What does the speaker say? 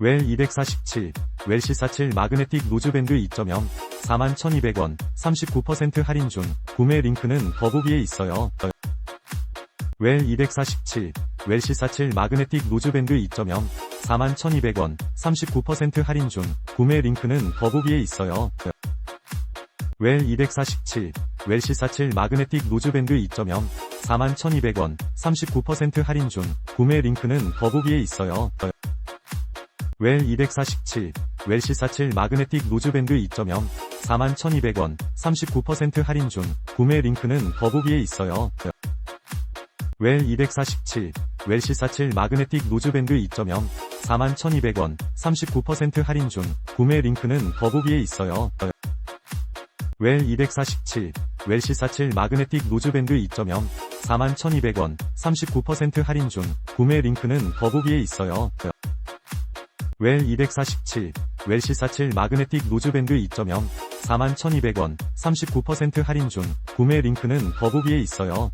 웰 247, 웰시 47 마그네틱 노즈밴드 2.0, 41,200원, 39% 할인 중, 구매 링크는 더보기에 있어요. 웰 247, 웰시 47 마그네틱 노즈밴드 2.0, 41,200원, 39% 할인 중, 구매 링크는 더보기에 있어요. 웰 247, 웰시 47 마그네틱 노즈밴드 2.0, 41,200원, 39% 할인 중, 구매 링크는 더보기에 있어요. 웰 247, 웰시 47 마그네틱 노즈밴드 2.0, 41,200원, 39% 할인 중, 구매 링크는 더보기에 있어요. 웰 247, 웰시 47 마그네틱 노즈밴드 2.0, 41,200원, 39% 할인 중, 구매 링크는 더보기에 있어요. 웰 247, 웰시 47 마그네틱 노즈밴드 2.0, 41,200원, 39% 할인 중, 구매 링크는 더보기에 있어요. 웰 247, 웰시 47 마그네틱 노즈밴드 2.0, 41,200원, 39% 할인 중, 구매 링크는 더보기에 있어요.